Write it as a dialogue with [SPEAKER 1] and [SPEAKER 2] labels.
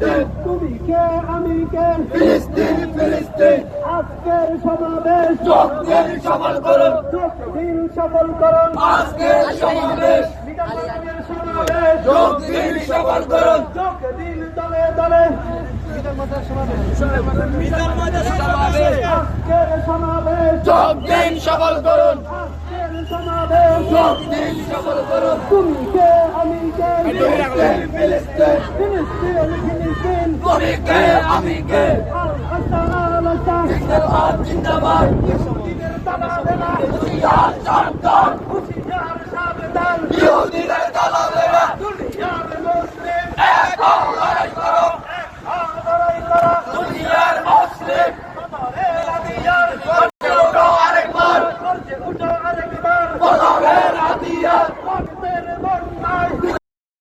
[SPEAKER 1] ফিলিস্তিন
[SPEAKER 2] তুমি কে আমি কে
[SPEAKER 1] ফিলিস্তিন ফিলিস্তিন
[SPEAKER 2] আজকের সমাবেশ
[SPEAKER 1] যোগদের সফল করুন
[SPEAKER 2] যোগ সফল করুন
[SPEAKER 1] আজকের সমাবেশ
[SPEAKER 2] বিধানসভার
[SPEAKER 1] সফল করুন
[SPEAKER 2] দিন দলে দলে আজকের সমাবেশ
[SPEAKER 1] যোগদের সফল করুন
[SPEAKER 2] আজকের সমাবেশ
[SPEAKER 1] সফল করুন।
[SPEAKER 2] তুমি কে আমি কে
[SPEAKER 1] তুমি আমি জিন্দাবাদ। Yeah.